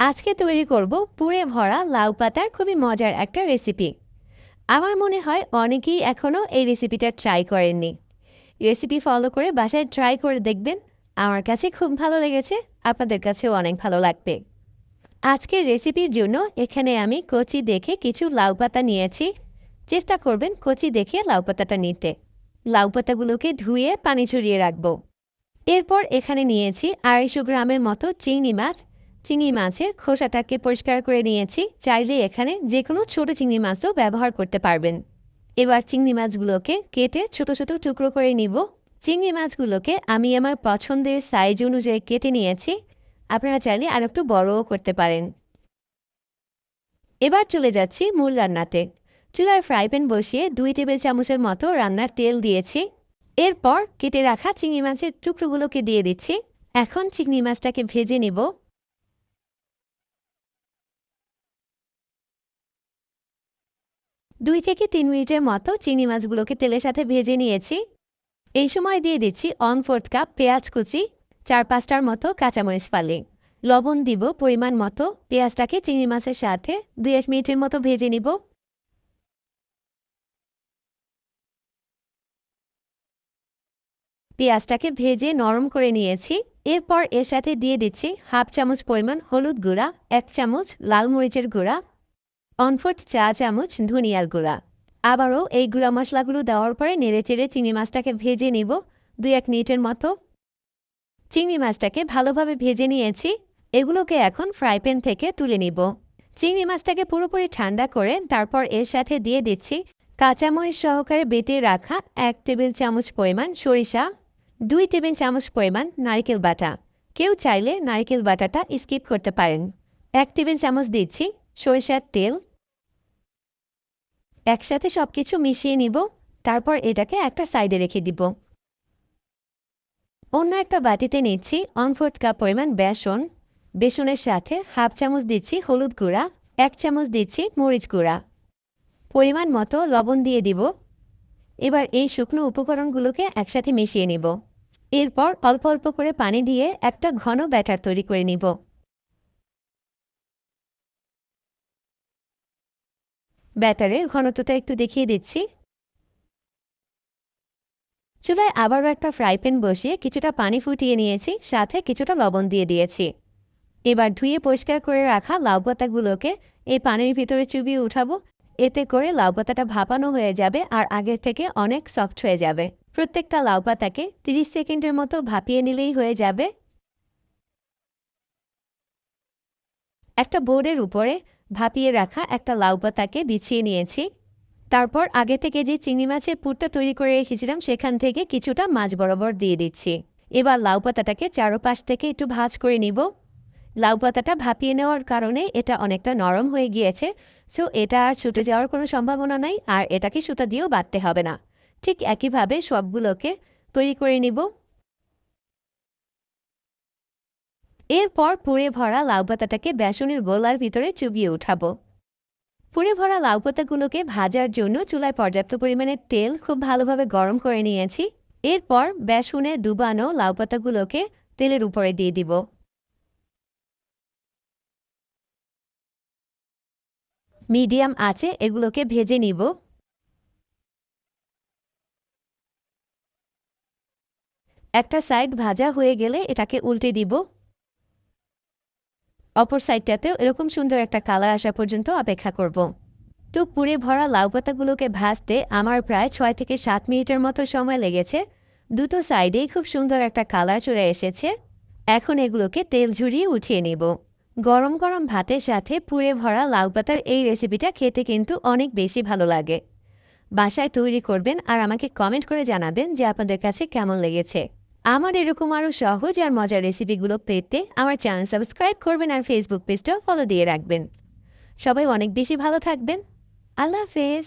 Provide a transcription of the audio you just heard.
আজকে তৈরি করব পুরে ভরা লাউ পাতার খুবই মজার একটা রেসিপি আমার মনে হয় অনেকেই এখনও এই রেসিপিটা ট্রাই করেননি। রেসিপি ফলো করে বাসায় ট্রাই করে দেখবেন। আমার কাছে খুব ভালো লেগেছে, আপনাদের কাছেও অনেক ভালো লাগবে। আজকের রেসিপির জন্য এখানে আমি কচি দেখে কিছু লাউ পাতা নিয়েছি। চেষ্টা করবেন কচি দেখে লাউ পাতাটা নিতে। লাউ পাতাগুলোকে ধুয়ে পানি ছড়িয়ে রাখব। এরপর এখানে নিয়েছি আড়াইশো গ্রামের মতো চিংড়ি মাছ। চিংড়ি মাছের খোসাটাকে পরিষ্কার করে নিয়েছি। চাইলে এখানে যে কোনো ছোটো চিংড়ি মাছও ব্যবহার করতে পারবেন। এবার চিংড়ি মাছগুলোকে কেটে ছোট ছোট টুকরো করে নিব। চিংড়ি মাছগুলোকে আমি আমার পছন্দের সাইজ অনুযায়ী কেটে নিয়েছি। আপনারা চাইলে আর একটু বড়ও করতে পারেন। এবার চলে যাচ্ছি মূল রান্নাতে। চুলার ফ্রাই প্যান বসিয়ে দুই টেবিল চামচের মতো রান্নার তেল দিয়েছি। এরপর কেটে রাখা চিংড়ি মাছের টুকরোগুলোকে দিয়ে দিচ্ছি। এখন চিংড়ি মাছটাকে ভেজে নিব। দুই থেকে তিন মিনিটের মতো চিংড়ি মাছগুলোকে তেলের সাথে ভেজে নিয়েছি। এই সময় দিয়ে দিচ্ছি অন ফোর্থ কাপ পেঁয়াজ কুচি, চার পাঁচটার মতো কাঁচামরিচ ফালি। লবণ দিব পরিমাণ মতো, পেঁয়াজটাকে চিংড়ি মাছের সাথে দুই এক মিনিটের মতো ভেজে নিব। পেঁয়াজটাকে ভেজে নরম করে নিয়েছি। এরপর এর সাথে দিয়ে দিচ্ছি হাফ চামচ পরিমাণ হলুদ গুঁড়া, এক চামচ লাল মরিচের গুঁড়া অনফোর্থ চা চামচ, ধনিয়ার গুঁড়া। আবারও এই গুঁড়া মশলাগুলো দেওয়ার পরে নেড়ে চেড়ে চিংড়ি মাছটাকে ভেজে নিব দুই এক মিনিটের মতো। চিংড়ি মাছটাকে ভালোভাবে ভেজে নিয়েছি, এগুলোকে এখন ফ্রাই প্যান থেকে তুলে নিব। চিংড়ি মাছটাকে পুরোপুরি ঠান্ডা করে তারপর এর সাথে দিয়ে দিচ্ছি কাঁচামরিচ সহকারে বেটে রাখা এক টেবিল চামচ পরিমাণ সরিষা, দুই টেবিল চামচ পরিমাণ নারিকেল বাটা। কেউ চাইলে নারিকেল বাটাটা স্কিপ করতে পারেন। এক টেবিল চামচ দিচ্ছি সরিষার তেল একসাথে সব কিছু মিশিয়ে নিব, তারপর এটাকে একটা সাইডে রেখে দিব। অন্য একটা বাটিতে নিচ্ছি ওয়ান ফোর্থ কাপ পরিমাণ বেসন। বেসনের সাথে হাফ চামচ দিচ্ছি হলুদ গুঁড়া, এক চামচ দিচ্ছি মরিচ গুঁড়া। পরিমাণ মতো লবণ দিয়ে দিব। এবার এই শুকনো উপকরণগুলোকে একসাথে মিশিয়ে নিব। এরপর অল্প অল্প করে পানি দিয়ে একটা ঘন ব্যাটার তৈরি করে নিব। ব্যাটারের ঘনত্বটা একটু দেখিয়ে দিচ্ছি। চুলায় আবারও একটা ফ্রাই প্যান বসিয়ে কিছুটা পানি ফুটিয়ে নিয়েছি, সাথে কিছুটা লবণ দিয়ে দিয়েছি। এবার ধুয়ে পরিষ্কার করে রাখা লাউ পাতাগুলোকে এই পানির ভিতরে চুবিয়ে উঠাবো। এতে করে লাউ পাতাটা ভাপানো হয়ে যাবে আর আগের থেকে অনেক সফট হয়ে যাবে। প্রত্যেকটা লাউ পাতাকে তিরিশ সেকেন্ডের মতো ভাপিয়ে নিলেই হয়ে যাবে। একটা বোর্ডের উপরে ভাপিয়ে রাখা একটা লাউ পাতাকে বিছিয়ে নিয়েছি। তারপর আগে থেকে যে চিংড়ি মাছের পুরটা তৈরি করে রেখেছিলাম, সেখান থেকে কিছুটা মাছ বরাবর দিয়ে দিচ্ছি। এবার লাউ পাতাটাকে চারোপাশ থেকে একটু ভাজ করে নিব। লাউ পাতাটা ভাপিয়ে নেওয়ার কারণে এটা অনেকটা নরম হয়ে গিয়েছে, সো এটা আর ছুটে যাওয়ার কোনো সম্ভাবনা নাই, আর এটাকে সুতা দিয়েও বাঁধতে হবে না। ঠিক একইভাবে সবগুলোকে তৈরি করে নিব। এরপর পুড়ে ভরা লাউ পাতাটাকে বেসনের গোলার ভিতরে চুবিয়ে উঠাবো। পুড়ে ভরা লাউ পাতাগুলোকে ভাজার জন্য চুলায় পর্যাপ্ত পরিমাণে তেল খুব ভালোভাবে গরম করে নিয়েছি। এরপর বেসনে ডুবানো লাউ পাতাগুলোকে তেলের উপরে দিয়ে দিব। মিডিয়াম আছে এগুলোকে ভেজে নিব। একটা সাইড ভাজা হয়ে গেলে এটাকে উল্টে দিব। অপর সাইডটাতেও এরকম সুন্দর একটা কালার আসা পর্যন্ত অপেক্ষা করব। তো পুরে ভরা লাউ পাতাগুলোকে ভাজতে আমার প্রায় ছয় থেকে সাত মিনিটের মতো সময় লেগেছে। দুটো সাইডেই খুব সুন্দর একটা কালার চলে এসেছে। এখন এগুলোকে তেল ঝুরিয়ে উঠিয়ে নেব। গরম গরম ভাতের সাথে পুরে ভরা লাউ পাতার এই রেসিপিটা খেতে কিন্তু অনেক বেশি ভালো লাগে। বাসায় তৈরি করবেন আর আমাকে কমেন্ট করে জানাবেন যে আপনাদের কাছে কেমন লেগেছে। আমার এরকম আরও সহজ আর মজার রেসিপিগুলো পেতে আমার চ্যানেল সাবস্ক্রাইব করবেন আর ফেসবুক পেজটাও ফলো দিয়ে রাখবেন। সবাই অনেক বেশি ভালো থাকবেন। আল্লাহ হাফেজ।